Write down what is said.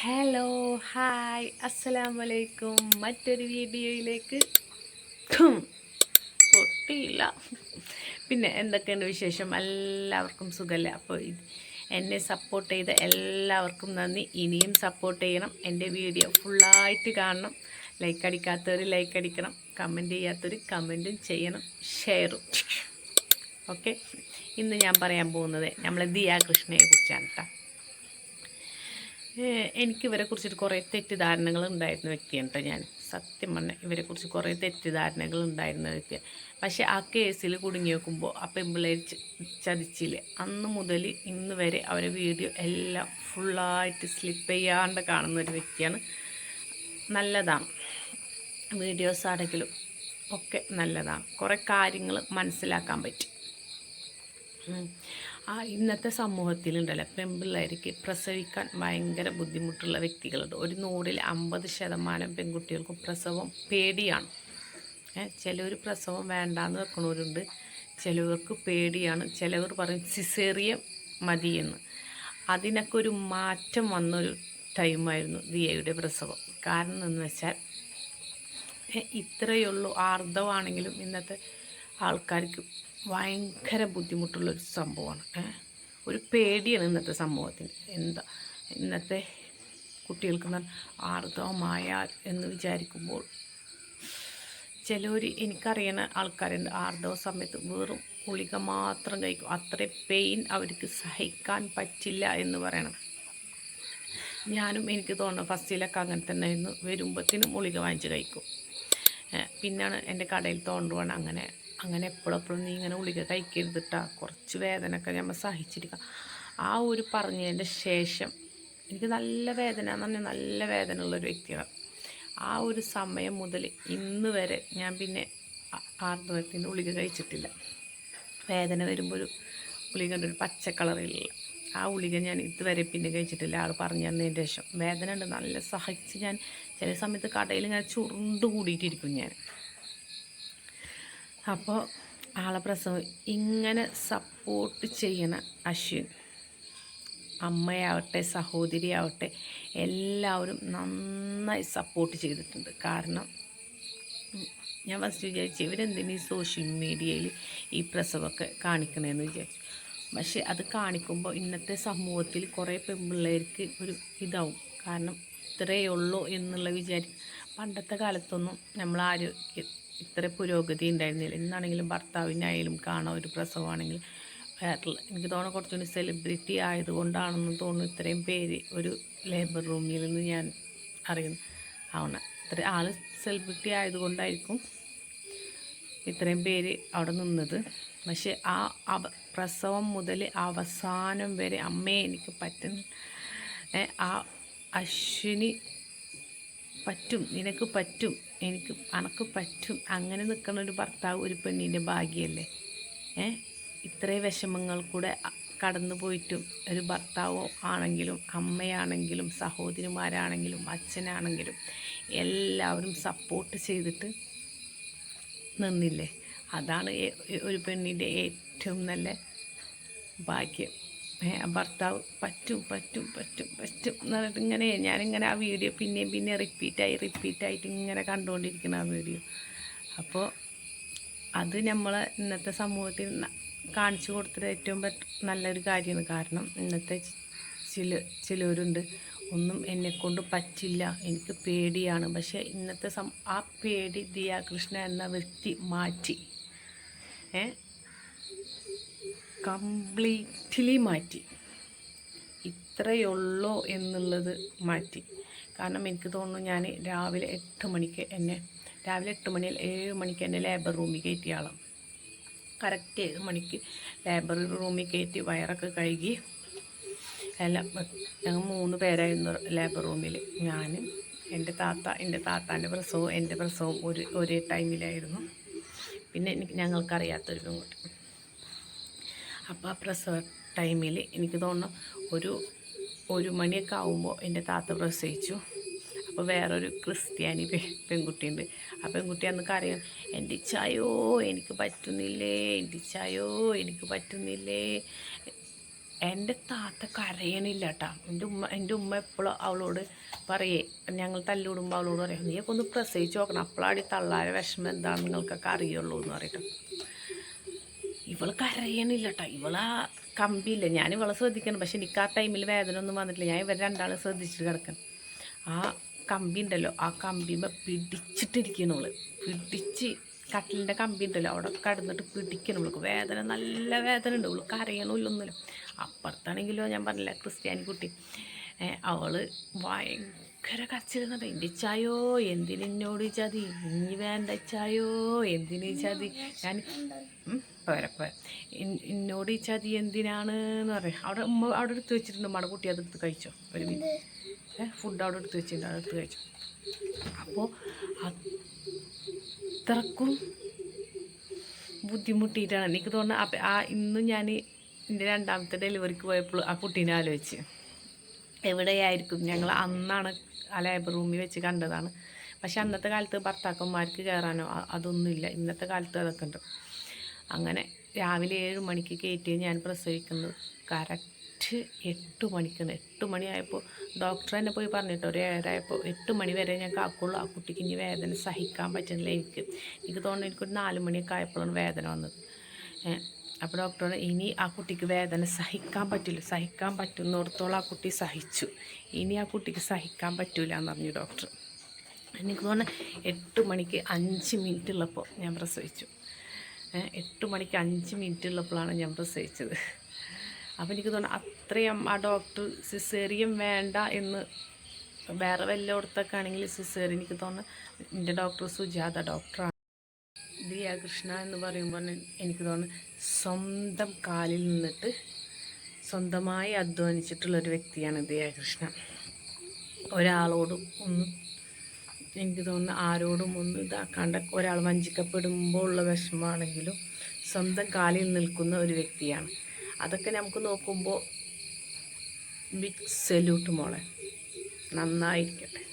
Hello hi അസ്സലാം വലൈക്കും മറ്റൊരു വീഡിയോയിലേക്ക് പൊട്ടിയില്ല. പിന്നെ എന്തൊക്കെയുണ്ട് വിശേഷം? എല്ലാവർക്കും സുഖമല്ലേ അപ്പോൾ എന്നെ സപ്പോർട്ട് ചെയ്ത എല്ലാവർക്കും നന്ദി. ഇനിയും സപ്പോർട്ട് ചെയ്യണം. എന്റെ വീഡിയോ ഫുള്ളായിട്ട് കാണണം. ലൈക്ക് അടിക്കാത്തവർ ലൈക്ക് അടിക്കണം. കമന്റ് ചെയ്യാത്തവർ കമന്റും ചെയ്യണം. ഷെയറും ഓക്കെ ഇന്ന് ഞാൻ പറയാൻ പോകുന്നത് നമ്മളെ ദിയാകൃഷ്ണയെ കുറിച്ചാണ് കേട്ടോ എനിക്ക് ഇവരെ കുറിച്ചിട്ട് കുറേ തെറ്റിദ്ധാരണകൾ ഉണ്ടായിരുന്ന വ്യക്തിയാണ് കേട്ടോ ഞാൻ. സത്യം പറഞ്ഞാൽ ഇവരെ കുറിച്ച് കുറേ തെറ്റിദ്ധാരണകൾ ഉണ്ടായിരുന്ന വ്യക്തിയാണ് പക്ഷേ ആ കേസിൽ കുടുങ്ങി വെക്കുമ്പോൾ ആ പെമ്പിള്ളേർ ചതിച്ചില്ലേ? അന്ന് മുതൽ ഇന്ന് വരെ അവരെ വീഡിയോ എല്ലാം ഫുള്ളായിട്ട് സ്ലിപ്പ് ചെയ്യാണ്ട് കാണുന്ന ഒരു വ്യക്തിയാണ്. നല്ലതാണ്. വീഡിയോസ് ആണെങ്കിലും ഒക്കെ നല്ലതാണ്. കുറേ കാര്യങ്ങൾ മനസ്സിലാക്കാൻ പറ്റും. ആ ഇന്നത്തെ സമൂഹത്തിലുണ്ടല്ലോ പെൺപിള്ളേർക്ക് പ്രസവിക്കാൻ ഭയങ്കര ബുദ്ധിമുട്ടുള്ള വ്യക്തികളുണ്ട്. ഒരു നൂറിൽ അമ്പത് ശതമാനം പെൺകുട്ടികൾക്കും പ്രസവം പേടിയാണ്. ചിലവർ പ്രസവം വേണ്ടാന്ന് വെക്കണവരുണ്ട്. ചിലവർക്ക് പേടിയാണ്. ചിലവർ പറയും സിസേറിയ മതിയെന്ന്. അതിനൊക്കെ ഒരു മാറ്റം വന്നൊരു ടൈമായിരുന്നു ദിയയുടെ പ്രസവം. കാരണം എന്ന് വെച്ചാൽ ഇത്രയുള്ളൂ ആർദ്രമാണെങ്കിലും ഇന്നത്തെ ആൾക്കാർക്ക് ഭയങ്കര ബുദ്ധിമുട്ടുള്ളൊരു സംഭവമാണ്. ഒരു പേടിയാണ് ഇന്നത്തെ സമൂഹത്തിന് എന്താ? ഇന്നത്തെ കുട്ടികൾക്ക് ആർദ്രവമായാൽ എന്ന് വിചാരിക്കുമ്പോൾ ചിലർ എനിക്കറിയുന്ന ആൾക്കാരുണ്ട് ആർദ്രവ സമയത്ത് വെറും ഗുളിക മാത്രം കഴിക്കും. അത്രയും പെയിൻ അവർക്ക് സഹിക്കാൻ പറ്റില്ല എന്ന് പറയണം. ഞാനും എനിക്ക് തോന്നുന്നു ഫസ്റ്റിലൊക്കെ അങ്ങനെ തന്നെ ആയിരുന്നു വരുമ്പോഴത്തേനും ഗുളിക വാങ്ങിച്ച് കഴിക്കും. പിന്നാണ് എന്റെ കടയിൽ തോണ്ടുവാണ് അങ്ങനെ അങ്ങനെ എപ്പോഴെപ്പോഴും നീ ഇങ്ങനെ ഗുളിക കഴിക്കരുതിട്ടാ. കുറച്ച് വേദനയൊക്കെ നമ്മൾ സഹിച്ചിരിക്കാം. ആ ഒരു പറഞ്ഞതിന്റെ ശേഷം എനിക്ക് നല്ല വേദന എന്ന് പറഞ്ഞാൽ നല്ല വേദന ഉള്ളൊരു വ്യക്തിയാണ്. ആ ഒരു സമയം മുതൽ ഇന്ന് വരെ ഞാൻ പിന്നെ ആർദ്രത്തിന്റെ ഗുളിക കഴിച്ചിട്ടില്ല. വേദന വരുമ്പോൾ ഒരു ഗുളിക ഒരു പച്ച കളറിലുള്ള ആ ഗുളിക ഞാൻ ഇതുവരെ പിന്നെ കഴിച്ചിട്ടില്ല. ആൾ പറഞ്ഞു തന്നതിന് ശേഷം. വേദന ഉണ്ട്. നല്ല സഹിച്ച് ഞാൻ ചില സമയത്ത് കടയിൽ ഇങ്ങനെ ചുരുണ്ട് കൂടിയിട്ടിരിക്കും ഞാൻ. അപ്പോൾ ആളെ പ്രസവം ഇങ്ങനെ സപ്പോർട്ട് ചെയ്യണ അശ്വിൻ. അമ്മയാവട്ടെ സഹോദരിയാവട്ടെ എല്ലാവരും നന്നായി സപ്പോർട്ട് ചെയ്തിട്ടുണ്ട്. കാരണം ഞാൻ ഫസ്റ്റ് വിചാരിച്ചു ഇവരെന്തിനീ സോഷ്യൽ മീഡിയയിൽ ഈ പ്രസവമൊക്കെ കാണിക്കണമെന്ന് വിചാരിച്ചു. പക്ഷേ അത് കാണിക്കുമ്പോൾ ഇന്നത്തെ സമൂഹത്തിൽ കുറേ പെൺപിള്ളേർക്ക് ഒരു ഇതാവും. കാരണം ഇത്രയേ ഉള്ളൂ എന്നുള്ള വിചാരി പണ്ടത്തെ കാലത്തൊന്നും നമ്മൾ ആരും ഇത്ര പുരോഗതി ഉണ്ടായിരുന്നില്ല. ഇന്നാണെങ്കിലും ഭർത്താവിനായാലും കാണാൻ ഒരു പ്രസവമാണെങ്കിൽ വേറെ എനിക്ക് തോന്നുന്നു കുറച്ചുകൂടി സെലിബ്രിറ്റി ആയതുകൊണ്ടാണെന്ന് തോന്നുന്നു ഇത്രയും പേര് ഒരു ലേബർ റൂമിൽ നിന്ന് ഞാൻ അറിയുന്നു. ആവണ. ഇത്ര ആൾ സെലിബ്രിറ്റി ആയതുകൊണ്ടായിരിക്കും ഇത്രയും പേര് അവിടെ നിന്നത്. പക്ഷേ ആ അവ പ്രസവം മുതൽ അവസാനം വരെ അമ്മയെ എനിക്ക് പറ്റുന്ന ആ അശ്വിനി പറ്റും. നിനക്ക് പറ്റും. എനിക്ക് അനക്ക് പറ്റും. അങ്ങനെ നിൽക്കുന്ന ഒരു ഭർത്താവ് ഒരു പെണ്ണിന്റെ ഭാഗ്യമല്ലേ ഏ? ഇത്രയും വിഷമങ്ങൾ കൂടെ കടന്നു പോയിട്ടും ഒരു ഭർത്താവോ ആണെങ്കിലും അമ്മയാണെങ്കിലും സഹോദരിമാരാണെങ്കിലും അച്ഛനാണെങ്കിലും എല്ലാവരും സപ്പോർട്ട് ചെയ്തിട്ട് നിന്നില്ലേ? അതാണ് ഒരു പെണ്ണിന്റെ ഏറ്റവും നല്ല ഭാഗ്യം. ഭർത്താവ് പറ്റും പറ്റും പറ്റും പറ്റും എന്ന് പറഞ്ഞിട്ട് ഇങ്ങനെ ഞാനിങ്ങനെ ആ വീഡിയോ പിന്നെയും പിന്നെ റിപ്പീറ്റായി റിപ്പീറ്റായിട്ട് ഇങ്ങനെ കണ്ടുകൊണ്ടിരിക്കുന്ന ആ വീഡിയോ അപ്പോൾ അത് നമ്മൾ ഇന്നത്തെ സമൂഹത്തിൽ കാണിച്ചു കൊടുത്തത് ഏറ്റവും നല്ലൊരു കാര്യമാണ്. കാരണം ഇന്നത്തെ ചില ചിലവരുണ്ട് ഒന്നും എന്നെക്കൊണ്ട് പറ്റില്ല എനിക്ക് പേടിയാണ്. പക്ഷേ ഇന്നത്തെ സം ആ പേടി ദിയാകൃഷ്ണ എന്ന വ്യക്തി മാറ്റി. ഏ കംപ്ലീറ്റ്ലി മാറ്റി. ഇത്രയുള്ളോ എന്നുള്ളത് മാറ്റി. കാരണം എനിക്ക് തോന്നുന്നു ഞാൻ രാവിലെ എട്ട് മണിക്ക് എന്നെ രാവിലെ എട്ട് മണി ഏഴ് മണിക്ക് എന്നെ ലേബർ റൂമിൽ കയറ്റിയ ആളാണ് കറക്റ്റ് ഏഴ് മണിക്ക് ലേബർ റൂമിൽ കയറ്റി വയറൊക്കെ കഴുകി എല്ലാം ഞങ്ങൾ മൂന്ന് പേരായിരുന്നു ലേബർ റൂമിൽ ഞാൻ എന്റെ താത്ത എന്റെ താത്താന്റെ പ്രസവവും എന്റെ പ്രസവവും ഒരു ഒരേ ടൈമിലായിരുന്നു പിന്നെ എനിക്ക് ഞങ്ങൾക്കറിയാത്തൊരു പെൺകുട്ടി. അപ്പോൾ ആ പ്രസവ ടൈമിൽ എനിക്ക് തോന്നുന്നു ഒരു ഒരു മണിയൊക്കെ ആവുമ്പോൾ എന്റെ താത്ത പ്രസവിച്ചു. അപ്പോൾ വേറൊരു ക്രിസ്ത്യാനി പെൺകുട്ടിയുണ്ട്. ആ പെൺകുട്ടി അന്ന് കരയും എന്റെ ഇച്ഛായോ എനിക്ക് പറ്റുന്നില്ലേ? എന്റെ ഇച്ഛായോ എനിക്ക് പറ്റുന്നില്ലേ? എന്റെ താത്ത കരയണില്ല കേട്ടാ എന്റെ ഉമ്മ എന്റെ ഉമ്മ എപ്പോഴും അവളോട് പറയേ ഞങ്ങൾ തല്ലിവിടുമ്പോൾ അവളോട് പറയും നീയൊക്കെ ഒന്ന് പ്രസവിച്ച് നോക്കണം. അപ്പോഴാടി തള്ളാരെ വിഷമം എന്താണെന്ന് നിങ്ങൾക്കൊക്കെ അറിയുള്ളൂ എന്ന് പറയട്ടെ ഇവൾ കരയണില്ല കേട്ടോ ഇവളാ കമ്പിയില്ല? ഞാൻ ഇവളെ ശ്രദ്ധിക്കണം. പക്ഷെ എനിക്ക് ആ ടൈമിൽ വേദന ഒന്നും വന്നിട്ടില്ല. ഞാൻ ഇവർ രണ്ടാളെ ശ്രദ്ധിച്ചിട്ട് കിടക്കണം. ആ കമ്പി ഉണ്ടല്ലോ ആ കമ്പിമ പിടിച്ചിട്ടിരിക്കണം അവൾ പിടിച്ച് കട്ടിലിന്റെ കമ്പി ഉണ്ടല്ലോ അവിടെ കടന്നിട്ട് പിടിക്കണം അവൾക്ക് വേദന നല്ല വേദന ഉണ്ട്. അവൾക്ക് കരയണമില്ലൊന്നുമില്ല അപ്പുറത്താണെങ്കിലോ ഞാൻ പറഞ്ഞില്ല ക്രിസ്ത്യാനി കുട്ടി. അവൾ ഭയങ്കര കരച്ചിരുന്നത് എന്റെ ചായോ എന്തിനോട് ഈ ചതി? ഇനി വേണ്ട ചായോ എന്തിന് ചതി? ഞാൻ ഉം, പോരെ പോരെ. എന്നോട് ഈ ചതി എന്തിനാണ് എന്ന് പറയാം അവിടെ ഉമ്മ അവിടെ എടുത്ത് വെച്ചിട്ടുണ്ട്. ഉമ്മയുടെ കുട്ടി അതെടുത്ത് കഴിച്ചോ? ഒരു ഫുഡ് അവിടെ എടുത്ത് വെച്ചിട്ടുണ്ട്. അതെടുത്ത് കഴിച്ചു? അപ്പോൾ അത്രക്കും ബുദ്ധിമുട്ടിയിട്ടാണ്. എനിക്ക് തോന്നുന്നത് ആ ഇന്ന് ഞാൻ എന്റെ രണ്ടാമത്തെ ഡെലിവറിക്ക് പോയപ്പോൾ ആ കുട്ടീനെ ആലോചിച്ച്. എവിടെയായിരിക്കും? ഞങ്ങൾ അന്നാണ് ആ ലേബർ റൂമിൽ വെച്ച് കണ്ടതാണ്. പക്ഷെ അന്നത്തെ കാലത്ത് ഭർത്താക്കന്മാർക്ക് കയറാനോ അതൊന്നുമില്ല. ഇന്നത്തെ കാലത്ത് അതൊക്കെ ഉണ്ട്. അങ്ങനെ രാവിലെ ഏഴ് മണിക്ക് കയറ്റി ഞാൻ പ്രസവിക്കുന്നത് കറക്റ്റ് എട്ട് മണിക്കാണ് എട്ട് മണിയായപ്പോൾ ഡോക്ടർ തന്നെ പോയി പറഞ്ഞിട്ട് ഒരു ഏഴായപ്പോൾ എട്ട് മണി വരെ ഞാൻ കാക്കുള്ളൂ. ആ കുട്ടിക്ക് ഇനി വേദന സഹിക്കാൻ പറ്റുന്നില്ല എനിക്ക്. എനിക്ക് തോന്നുന്നു എനിക്കൊരു നാല് മണിയൊക്കെ ആയപ്പോഴാണ് വേദന വന്നത്. അപ്പോൾ ഡോക്ടർ ഇനി ആ കുട്ടിക്ക് വേദന സഹിക്കാൻ പറ്റില്ല സഹിക്കാൻ പറ്റുന്നിടത്തോളം ആ കുട്ടി സഹിച്ചു. ഇനി ആ കുട്ടിക്ക് സഹിക്കാൻ പറ്റില്ല എന്ന് പറഞ്ഞു ഡോക്ടർ. എനിക്ക് തോന്നുന്നു എട്ട് മണിക്ക് അഞ്ച് മിനിറ്റ് ഉള്ളപ്പോൾ ഞാൻ പ്രസവിച്ചു. എട്ട് മണിക്ക് അഞ്ച് മിനിറ്റ് ഉള്ളപ്പോഴാണ് ഞാൻ പ്രസവിച്ചത്. അപ്പോൾ എനിക്ക് തോന്നുന്നു അത്രയും ആ ഡോക്ടർ സിസേറിയൻ വേണ്ട എന്ന് വേറെ വല്ലയിടത്തൊക്കെ ആണെങ്കിൽ സിസേറിയൻ എനിക്ക് തോന്നുന്നു എന്റെ ഡോക്ടർ സുജാത ഡോക്ടറാണ്. ദിയ കൃഷ്ണ എന്ന് പറയുമ്പോൾ എനിക്ക് തോന്നുന്നു സ്വന്തം കാലിൽ നിന്നിട്ട് സ്വന്തമായി അധ്വാനിച്ചിട്ടുള്ള ഒരു വ്യക്തിയാണ് ദിയ കൃഷ്ണ. ഒരാളോടും ഒന്നും എനിക്ക് തോന്നുന്നു ആരോടും ഒന്നും ഇതാക്കാണ്ട് ഒരാൾ വഞ്ചിക്കപ്പെടുമ്പോൾ ഉള്ള വിഷമമാണെങ്കിലും സ്വന്തം കാലിൽ നിൽക്കുന്ന ഒരു വ്യക്തിയാണ്. അതൊക്കെ നമുക്ക് നോക്കുമ്പോൾ ബിഗ് സല്യൂട്ട് മോളെ. നന്നായിരിക്കട്ടെ.